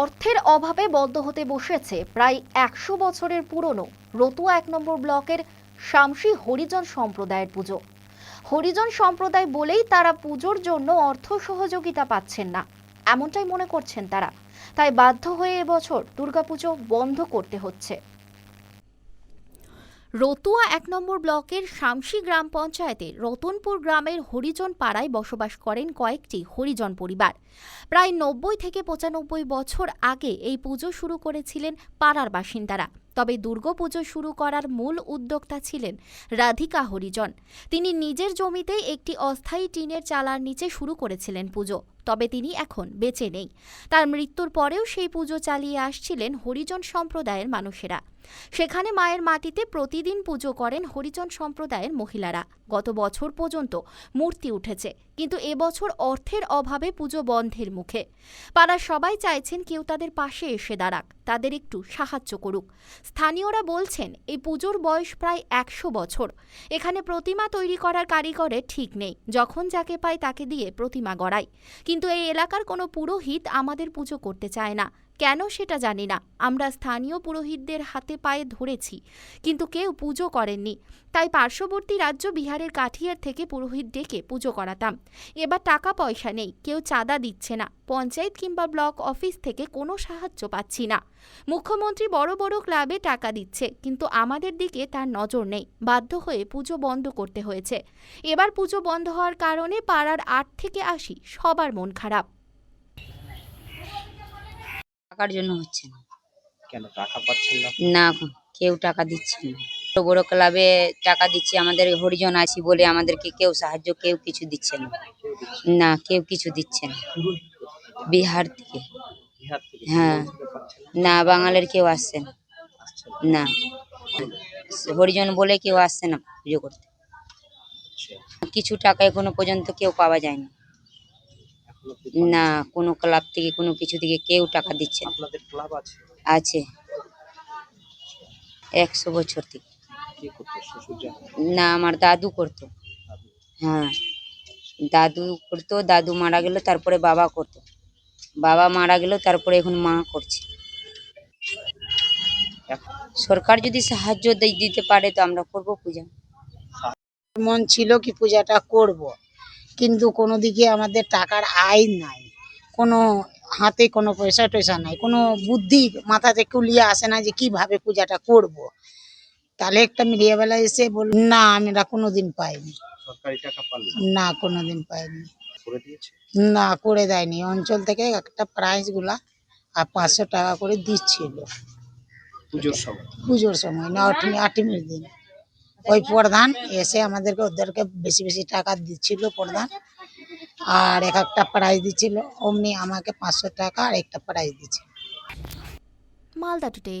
অর্থের অভাবে বন্ধ হতে বসেছে প্রায় একশো বছরের পুরনো রতুয়া এক নম্বর ব্লকের শামসি হরিজন সম্প্রদায়ের পুজো। হরিজন সম্প্রদায় বলেই তারা পুজোর জন্য অর্থ সহযোগিতা পাচ্ছেন না। এমনটাই মনে করছেন তারা। তাই বাধ্য হয়ে এবছর দুর্গাপুজো বন্ধ করতে হচ্ছে। রতুয়া এক নম্বর ব্লকের শামসি গ্রাম পঞ্চায়েতের রতনপুর গ্রামের হরিজন পাড়ায় বসবাস করেন কয়েকটি হরিজন পরিবার। প্রায় নব্বই থেকে পঁচানব্বই বছর আগে এই পুজো শুরু করেছিলেন পাড়ার বাসিন্দারা। তবে দুর্গাপুজো শুরু করার মূল উদ্যোক্তা ছিলেন রাধিকা হরিজন। তিনি নিজের জমিতেই একটি অস্থায়ী টিনের চালার নিচে শুরু করেছিলেন পুজো, তবে তিনি এখন বেঁচে নেই। তার মৃত্যুর পরেও সেই পুজো চালিয়ে আসছিলেন হরিজন সম্প্রদায়ের মানুষেরা। সেখানে মায়ের মাটিতে প্রতিদিন পুজো করেন হরিজন সম্প্রদায়ের মহিলারা। গত বছর পর্যন্ত মূর্তি উঠেছে, কিন্তু এবছর অর্থের অভাবে পুজো বন্ধের মুখে। পাড়ার সবাই চাইছেন কেউ তাদের পাশে এসে দাঁড়াক, তাদের একটু সাহায্য করুক। স্থানীয়রা বলছেন, এই পুজোর বয়স প্রায় একশো বছর। এখানে প্রতিমা তৈরি করার কারিগরের ঠিক নেই, যখন যাকে পায় তাকে দিয়ে প্রতিমা গড়ায় কিন্তু এই এলাকার কোনো পুরোহিত আমাদের পুজো করতে চায় না। কেন সেটা জানি না। আমরা স্থানীয় পুরোহিতদের হাতে পায়ে ধরেছি, কিন্তু কেউ পুজো করেননি। তাই পার্শ্ববর্তী রাজ্য বিহারের কাঠিয়ার থেকে পুরোহিত ডেকে পুজো করাতাম। এবার টাকা পয়সা নেই, কেউ চাঁদা দিচ্ছে না। পঞ্চায়েত কিংবা ব্লক অফিস থেকে কোনো সাহায্য পাচ্ছি না। মুখ্যমন্ত্রী বড় বড় ক্লাবে টাকা দিচ্ছে, কিন্তু আমাদের দিকে তার নজর নেই। বাধ্য হয়ে পুজো বন্ধ করতে হয়েছে। এবার পুজো বন্ধ হওয়ার কারণে পাড়ার আট থেকে আসি সবার মন খারাপ। টাকার জন্য হচ্ছে না। কেন টাকা পাচ্ছেন না? না কেউ টাকা দিচ্ছে না। বড় বড় ক্লাবে টাকা দিচ্ছে আমাদের হরিজন আছি বলে আমাদেরকে কেউ সাহায্য কেউ কিছু দিচ্ছে না। না কেউ কিছু দিচ্ছে না। বিহার থেকে। হ্যাঁ। না? বাঙালির কেউ আসছে না। না। হরিজন বলে কেউ আসছে না পুজো করতে। আচ্ছা। কিছু টাকা এখনও পর্যন্ত কেউ পাওয়া যায়নি। না কোনো ক্লাব থেকে কোনো কিছু থেকে কেউ টাকা দিচ্ছে না। আপনাদের ক্লাব আছে? আছে। একশো বছর থেকে। কি করতে? শ্বশুর যান না আমার দাদু করতো। হ্যাঁ। দাদু করতো দাদু মারা গেল তারপরে বাবা করতো। বাবা মারা গেল তারপরে এখন মা করছে। সরকার যদি সাহায্য দি- দিতে পারে তো আমরা করব পূজা। মন ছিল কি পূজাটা করব। কিন্তু কোনো দিকে আমাদের টাকার আয় নাই। কোনো হাতে কোনো পয়সা টয়সা নাই। কোনো বুদ্ধি মাথাতে কুলিয়ে আসে না যে কীভাবে পূজাটা করব। তাহলে একটা মিডিয়াবেলা এসে বল না আমরা কোনোদিন পাইনি। না কোনোদিন পাইনি। না করে দেয়নি। অঞ্চল থেকে একটা প্রাইজগুলা আর পাঁচশো টাকা করে দিচ্ছিল। পুজোর সময়? পুজোর সময় না আটমি আটমির দিন। ওই প্রধান এসে আমাদেরকে ওদেরকে বেশি বেশি টাকা দিচ্ছিল প্রধান। আর এক একটা প্রাইজ দিচ্ছিল, অমনি আমাকে পাঁচশো টাকা আর একটা প্রাইজ দিচ্ছে মালদা টুডে